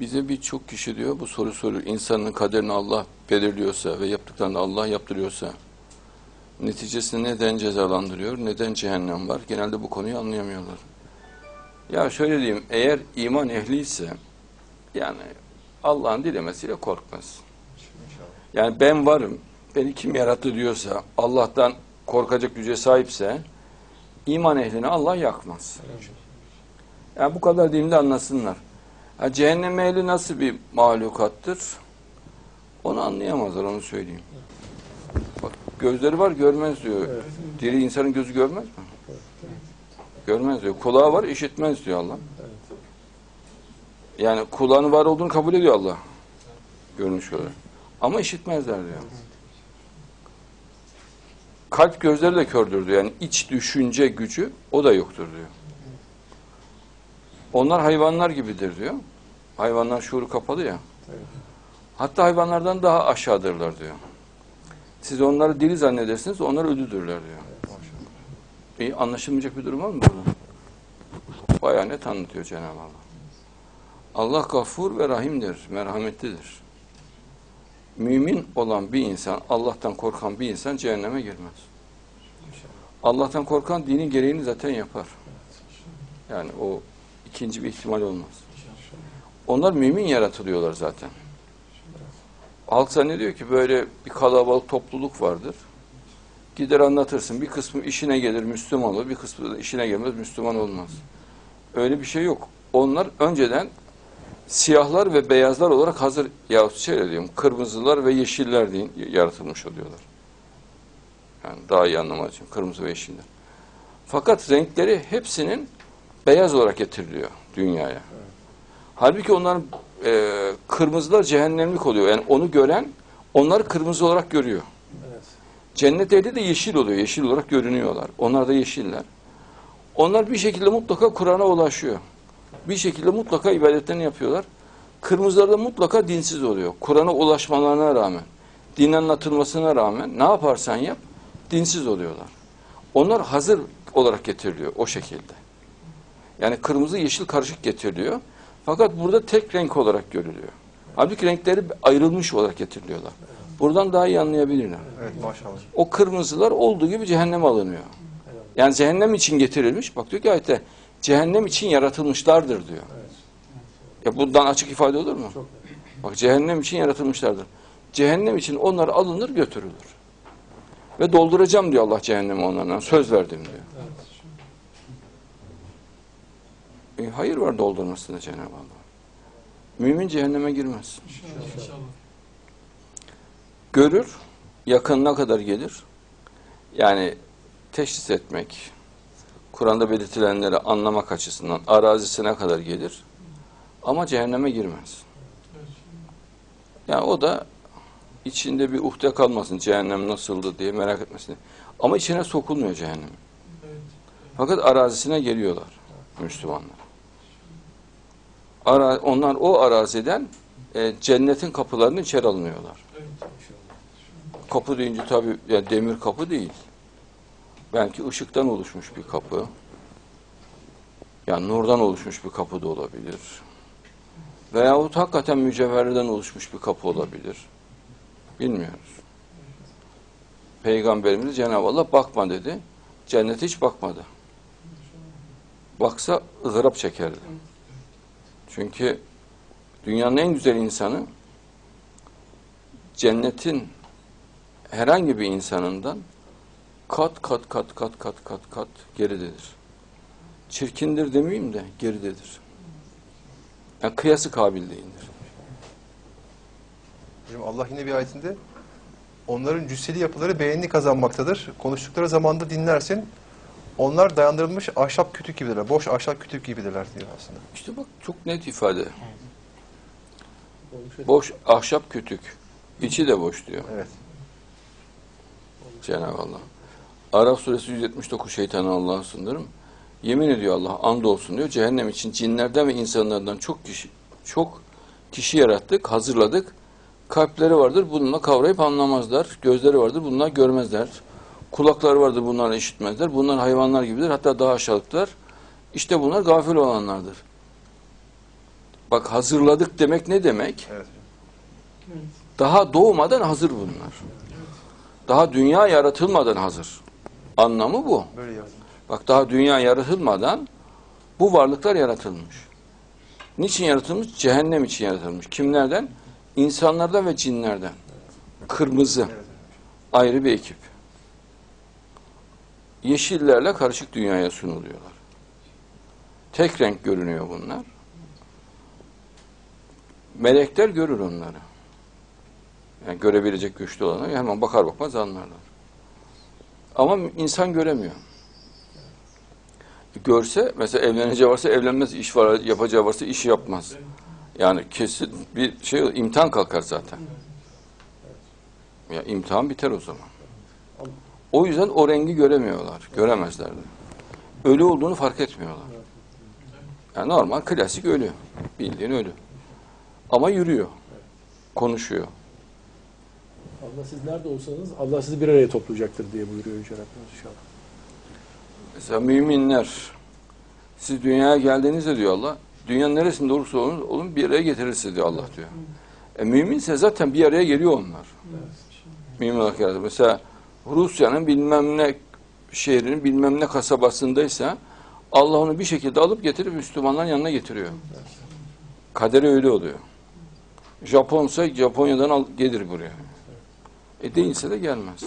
Bize birçok kişi diyor bu soru soruyor. İnsanın kaderini Allah belirliyorsa ve yaptıklarını Allah yaptırıyorsa neticesinde neden cezalandırıyor, neden cehennem var? Genelde bu konuyu anlayamıyorlar. Ya şöyle diyeyim, eğer iman ehliyse yani Allah'ın dilemesiyle korkmaz. Yani ben varım, beni kim yarattı diyorsa, Allah'tan korkacak güce sahipse iman ehlini Allah yakmaz. Yani bu kadar diyeyim de anlasınlar. Ha, cehennem ehli nasıl bir mahlukattır? Onu anlayamazlar, onu söyleyeyim. Bak gözleri var görmez diyor. Diri insanın gözü görmez mi? Görmez diyor. Kulağı var işitmez diyor Allah. Yani kulağının var olduğunu kabul ediyor Allah. Görünüş olarak. Ama işitmezler diyor. Kalp gözleri de kördür diyor. Yani iç düşünce gücü o da yoktur diyor. Onlar hayvanlar gibidir diyor. Hayvanlar şuuru kapalı ya. Hatta hayvanlardan daha aşağıdırlar diyor. Siz onları diri zannedersiniz, onlar ölüdürler diyor. İyi, anlaşılmayacak bir durum var mı burada? Bayağı net anlatıyor Cenab-ı Allah. Allah gafur ve rahimdir, merhametlidir. Mümin olan bir insan, Allah'tan korkan bir insan cehenneme girmez. Allah'tan korkan dinin gereğini zaten yapar. Yani o ikinci bir ihtimal olmaz. Onlar mümin yaratılıyorlar zaten. Halk zannediyor ki böyle bir kalabalık topluluk vardır. Gider anlatırsın. Bir kısmı işine gelir Müslüman olur, bir kısmı da işine gelmez Müslüman olmaz. Öyle bir şey yok. Onlar önceden siyahlar ve beyazlar olarak hazır yahut şöyle diyorum kırmızılar ve yeşiller diye yaratılmış oluyorlar. Yani daha iyi anlamak için kırmızı ve yeşiller. Fakat renkleri hepsinin beyaz olarak getiriliyor dünyaya. Halbuki onların e, kırmızılar cehennemlik oluyor. Yani onu gören onları kırmızı olarak görüyor. Evet. Cennet ehli de yeşil oluyor. Yeşil olarak görünüyorlar. Onlar da yeşiller. Onlar bir şekilde mutlaka Kur'an'a ulaşıyor. Bir şekilde mutlaka ibadetlerini yapıyorlar. Kırmızılar da mutlaka dinsiz oluyor. Kur'an'a ulaşmalarına rağmen, din anlatılmasına rağmen ne yaparsan yap, dinsiz oluyorlar. Onlar hazır olarak getiriliyor o şekilde. Yani kırmızı yeşil karışık getiriliyor. Fakat burada tek renk olarak görülüyor. Halbuki renkleri ayrılmış olarak getiriliyorlar. Buradan daha iyi anlayabilirler. Evet maşallah. O kırmızılar olduğu gibi cehenneme alınıyor. Yani cehennem için getirilmiş. Bak diyor ki ayette cehennem için yaratılmışlardır diyor. Ya bundan açık ifade olur mu? Çok. Bak cehennem için yaratılmışlardır. Cehennem için onlar alınır götürülür. Ve dolduracağım diyor Allah cehennemi onlardan. Söz verdim diyor. E, hayır var doldurmasında Cenab-ı Allah. Mümin cehenneme girmez. Görür, yakınına kadar gelir. Yani teşhis etmek, Kur'an'da belirtilenleri anlamak açısından arazisine kadar gelir. Ama cehenneme girmez. Yani o da içinde bir uhde kalmasın cehennem nasıldı diye merak etmesin. Ama içine sokulmuyor cehennem. Fakat arazisine geliyorlar Müslümanlar. Ara, onlar o araziden e, cennetin kapılarını içeri alınıyorlar. Kapı deyince tabi yani demir kapı değil. Belki ışıktan oluşmuş bir kapı. Yani nurdan oluşmuş bir kapı da olabilir. Veyahut hakikaten mücevherden oluşmuş bir kapı olabilir. Bilmiyoruz. Peygamberimiz Cenab-ı Allah bakma dedi. Cennete hiç bakmadı. Baksa ızdırap çekerdi. Çünkü dünyanın en güzel insanı cennetin herhangi bir insanından kat kat kat kat kat kat kat geridedir. Çirkindir demeyeyim de geridedir. Yani kıyası kabil değildir. Hocam Allah yine bir ayetinde onların cüsseli yapıları beğeni kazanmaktadır. Konuştukları zamanda dinlersin. Onlar dayandırılmış ahşap kütük gibidirler. Boş ahşap kütük gibidirler diyor aslında. İşte bak çok net ifade. Boş ahşap kütük. İçi de boş diyor Evet. Cenab-ı Allah. Araf suresi 179 şeytanı Allah'a sındırım. Yemin ediyor Allah andolsun diyor. Cehennem için cinlerden ve insanlardan çok kişi çok kişi yarattık, hazırladık. Kalpleri vardır bununla kavrayıp anlamazlar. Gözleri vardır bunlar görmezler. Kulakları vardır bunlar işitmezler. Bunlar hayvanlar gibidir. Hatta daha aşağılıklar. İşte bunlar gafil olanlardır. Bak hazırladık demek ne demek? Evet. Daha doğmadan hazır bunlar. Daha dünya yaratılmadan hazır. Anlamı bu. Böyle. Bak daha dünya yaratılmadan bu varlıklar yaratılmış. Niçin yaratılmış? Cehennem için yaratılmış. Kimlerden? İnsanlardan ve cinlerden. Kırmızı. Ayrı bir ekip. Yeşillerle karışık dünyaya sunuluyorlar. Tek renk görünüyor bunlar. Melekler görür onları. Yani görebilecek güçlü olanlar hemen bakar bakmaz anlarlar. Ama insan göremiyor. Görse mesela evleneceği varsa evlenmez, iş var yapacağı varsa iş yapmaz. Yani kesin bir şey imtihan kalkar zaten. Ya imtihan biter o zaman. O yüzden o rengi göremiyorlar, göremezler de. Ölü olduğunu fark etmiyorlar. Yani normal klasik ölü. Bildiğin ölü. Ama yürüyor. Konuşuyor. Allah siz nerede olsanız Allah sizi bir araya toplayacaktır diye buyuruyor Yüce Rabbimiz inşallah. Mesela müminler siz dünyaya geldiğinizde diyor Allah dünyanın neresinde olursa olun, olun bir araya getirirse diyor Allah diyor. E, müminse zaten bir araya geliyor onlar. Mümin olarak yaratılır. Mesela Rusya'nın bilmem ne şehrinin bilmem ne kasabasındaysa Allah onu bir şekilde alıp getirip Müslümanların yanına getiriyor. Kaderi öyle oluyor. Japonsa Japonya'dan al, gelir buraya. E değilse de gelmez.